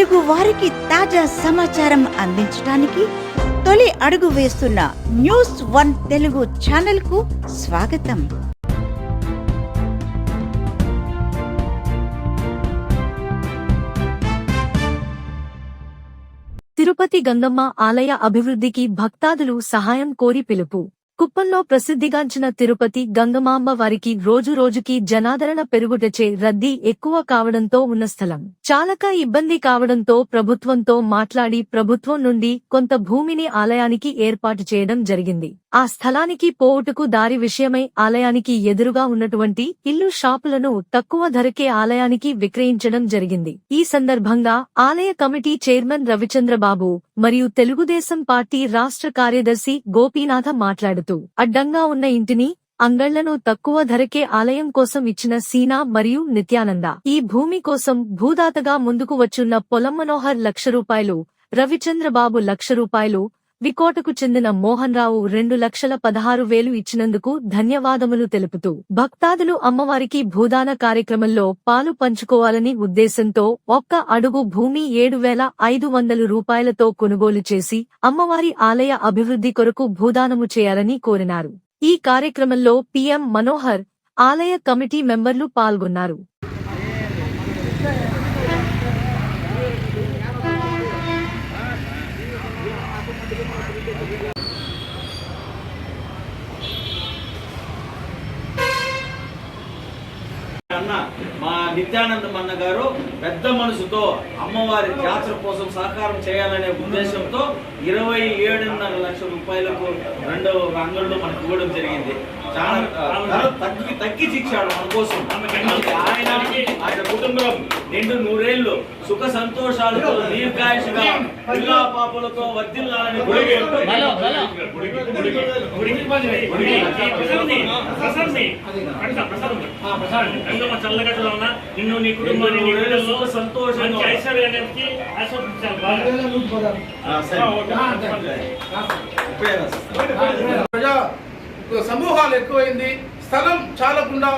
తెలుగు వారికి తాజా సమాచారం అందించడానికి తొలి అడుగు వేస్తున్న న్యూస్ వన్ తెలుగు ఛానల్కు స్వాగతం. తిరుపతి గంగమ్మ ఆలయ అభివృద్ధికి భక్తాదులు సహాయం కోరి పిలుపు. కుప్పంలో ప్రసిద్ధిగాంచిన తిరుపతి గంగమాంబ వారికి రోజురోజుకి జనాదరణ పెరుగుటచే రద్దీ ఎక్కువ కావడంతో ఉన్న స్థలం. చాలక ఇబ్బంది కావడంతో ప్రభుత్వంతో మాట్లాడి ప్రభుత్వం నుండి కొంత భూమిని ఆలయానికి ఏర్పాటు చేయడం జరిగింది. ఆ స్థలానికి పోవుటకు దారి విషయమై ఆలయానికి ఎదురుగా ఉన్నటువంటి ఇల్లు షాపులను తక్కువ ధరకే ఆలయానికి విక్రయించడం జరిగింది. ఈ సందర్భంగా ఆలయ కమిటీ చైర్మన్ రవిచంద్రబాబు మరియు తెలుగుదేశం పార్టీ రాష్ట్ర కార్యదర్శి గోపీనాథ మాట్లాడుతూ అడ్డంగా ఉన్న ఇంటిని అంగళ్ళను తక్కువ ధరకే ఆలయం కోసం ఇచ్చిన సీనా మరియు నిత్యానంద. ఈ భూమి కోసం భూదాతగా ముందుకు వచ్చున్న పొలం మనోహర్ లక్ష రూపాయలు రవిచంద్రబాబు లక్ష రూపాయలు వికోటకు చెందిన మోహన్ రావు రెండు లక్షల పదహారు వేలు ఇచ్చినందుకు ధన్యవాదములు తెలుపుతూ భక్తాదులు అమ్మవారికి భూదాన కార్యక్రమంలో పాలు పంచుకోవాలని ఉద్దేశంతో ఒక్క అడుగు భూమి ఏడు వేల ఐదు వందల రూపాయలతో కొనుగోలు చేసి అమ్మవారి ఆలయ అభివృద్ధి కొరకు భూదానము చేయాలని కోరినారు. ఈ కార్యక్రమంలో పీఎం మనోహర్ ఆలయ కమిటీ మెంబర్లు పాల్గొన్నారు. అన్న మా నిత్యానందం అన్న గారు పెద్ద మనసుతో అమ్మవారి జాతర కోసం సహకారం చేయాలనే ఉద్దేశంతో ఇరవై ఏడున్నర లక్షల రూపాయలకు రెండు అంగళ్ళు మనకు ఇవ్వడం జరిగింది. చాలా ధర తగ్గి తగ్గించి ఇచ్చాడు మన కోసం. ఆయన ఆయన కుటుంబం నిండు నూరేళ్ళు సుఖ సంతోషాలతో దీర్ఘాయుషగా పిల్లా పాపలతో వర్ధిల్లాలని చల్లగడ్డలో ఉన్న నిన్ను నీ కుటుంబాన్ని నీ సంతోషంగా ఐశ్వర్యానికి. ప్రజా సమూహాలు ఎక్కువైంది. స్థలం చాలకుండా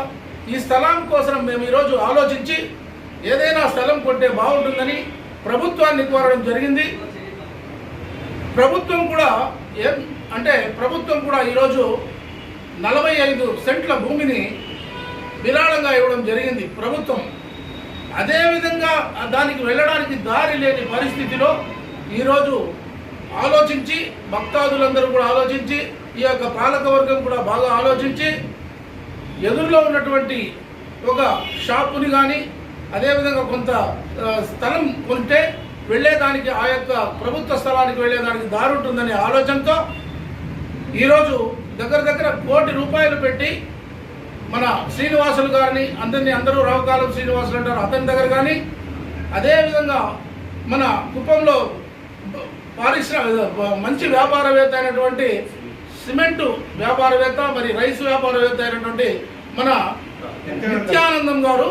ఈ స్థలం కోసం మేము ఈరోజు ఆలోచించి ఏదైనా స్థలం కొంటే బాగుంటుందని ప్రభుత్వాన్ని కోరడం జరిగింది. ప్రభుత్వం కూడా ఏం అంటే ప్రభుత్వం కూడా ఈరోజు నలభై ఐదు సెంట్ల భూమిని విరాళంగా ఇవ్వడం జరిగింది. ప్రభుత్వం అదేవిధంగా దానికి వెళ్ళడానికి దారి లేని పరిస్థితిలో ఈరోజు ఆలోచించి భక్తాదులందరూ కూడా ఆలోచించి ఈ యొక్క పాలకవర్గం కూడా బాగా ఆలోచించి ఎదురులో ఉన్నటువంటి ఒక షాపుని కానీ అదేవిధంగా కొంత స్థలం కొంటే వెళ్ళేదానికి ఆ యొక్క ప్రభుత్వ స్థలానికి వెళ్ళేదానికి దారి ఉంటుందనే ఆలోచనతో ఈరోజు దగ్గర దగ్గర కోటి రూపాయలు పెట్టి మన శ్రీనివాసులు గారిని అందరినీ అందరూ రావుకాలం శ్రీనివాసులు అంటారు అతని దగ్గర కానీ అదేవిధంగా మన కుప్పంలో పారిశ్రామిక మంచి వ్యాపారవేత్త అయినటువంటి సిమెంటు వ్యాపారవేత్త మరి రైస్ వ్యాపారవేత్త అయినటువంటి మన నిత్యానందం గారు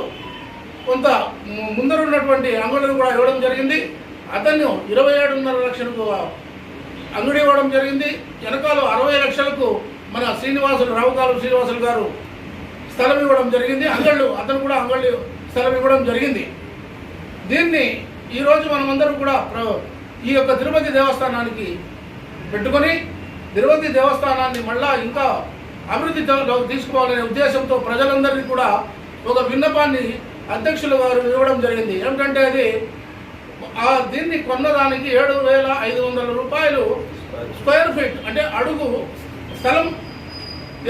కొంత ము- ముందరున్నటువంటి అంగడులను కూడా ఇవ్వడం జరిగింది. అతను ఇరవై ఏడున్నర లక్షలకు అంగడి ఇవ్వడం జరిగింది. వెనకాల అరవై లక్షలకు మన శ్రీనివాసులు రావుకాలు శ్రీనివాసులు గారు స్థలం ఇవ్వడం జరిగింది. అంగళ్ళు అతను కూడా అంగళ్ళు స్థలం ఇవ్వడం జరిగింది. దీన్ని ఈరోజు మనమందరం కూడా ప్ర- ఈ యొక్క తిరుపతి దేవస్థానానికి పెట్టుకొని తిరుపతి దేవస్థానాన్ని మళ్ళా ఇంకా అభివృద్ధి తీసుకోవాలనే ఉద్దేశంతో ప్రజలందరికీ కూడా ఒక విన్నపాన్ని అధ్యక్షులు వారు ఇవ్వడం జరిగింది. ఏమిటంటే అది ఆ దీన్ని కొన్నదానికి ఏడు వేల ఐదు వందల రూపాయలు స్క్వేర్ ఫీట్ అంటే అడుగు స్థలం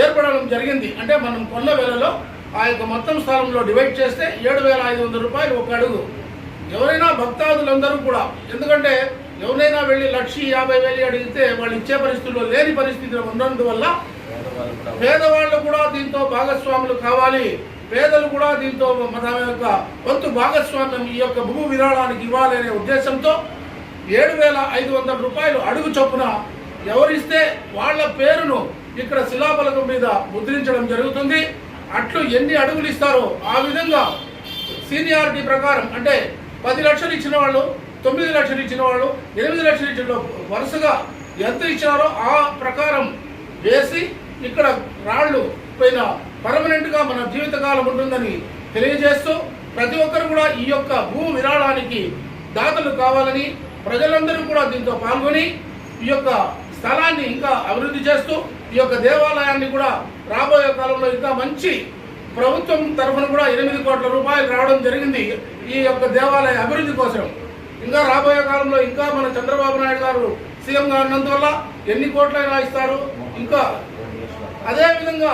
ఏర్పడడం జరిగింది. అంటే మనం కొన్న వేలలో ఆ యొక్క మొత్తం స్థలంలో డివైడ్ చేస్తే ఏడు వేల ఐదు వందల రూపాయలు ఒక అడుగు. ఎవరైనా భక్తాదులందరూ కూడా ఎందుకంటే ఎవరైనా వెళ్ళి లక్ష యాభై వేలు అడిగితే వాళ్ళు ఇచ్చే పరిస్థితుల్లో లేని పరిస్థితులు ఉన్నందువల్ల పేదవాళ్ళు కూడా దీంతో భాగస్వాములు కావాలి. పేదలు కూడా దీంతో తమ యొక్క వంతు భాగస్వామ్యం ఈ యొక్క భూ విరాళానికి ఇవ్వాలనే ఉద్దేశంతో ఏడు వేల ఐదు వందల రూపాయలు అడుగు చొప్పున ఎవరిస్తే వాళ్ళ పేరును ఇక్కడ శిలాఫలకం మీద ముద్రించడం జరుగుతుంది. అట్లు ఎన్ని అడుగులు ఇస్తారో ఆ విధంగా సీనియారిటీ ప్రకారం అంటే పది లక్షలు ఇచ్చిన వాళ్ళు తొమ్మిది లక్షలు ఇచ్చిన వాళ్ళు ఎనిమిది లక్షలు ఇచ్చిన వరుసగా ఎంత ఇచ్చినారో ఆ ప్రకారం వేసి ఇక్కడ రాళ్ళు పైన పర్మనెంట్గా మన జీవితకాలం ఉంటుందని తెలియజేస్తూ ప్రతి ఒక్కరు కూడా ఈ యొక్క భూ విరాళానికి దాతలు కావాలని ప్రజలందరూ కూడా దీంతో పాల్గొని ఈ యొక్క స్థలాన్ని ఇంకా అభివృద్ధి చేస్తూ ఈ యొక్క దేవాలయాన్ని కూడా రాబోయే కాలంలో ఇంకా మంచి ప్రభుత్వం తరఫున కూడా ఎనిమిది కోట్ల రూపాయలు రావడం జరిగింది ఈ యొక్క దేవాలయ అభివృద్ధి కోసం. ఇంకా రాబోయే కాలంలో ఇంకా మన చంద్రబాబు నాయుడు గారు సీఎంగా ఉన్నందువల్ల ఎన్ని కోట్లైనా ఇస్తారు. ఇంకా అదేవిధంగా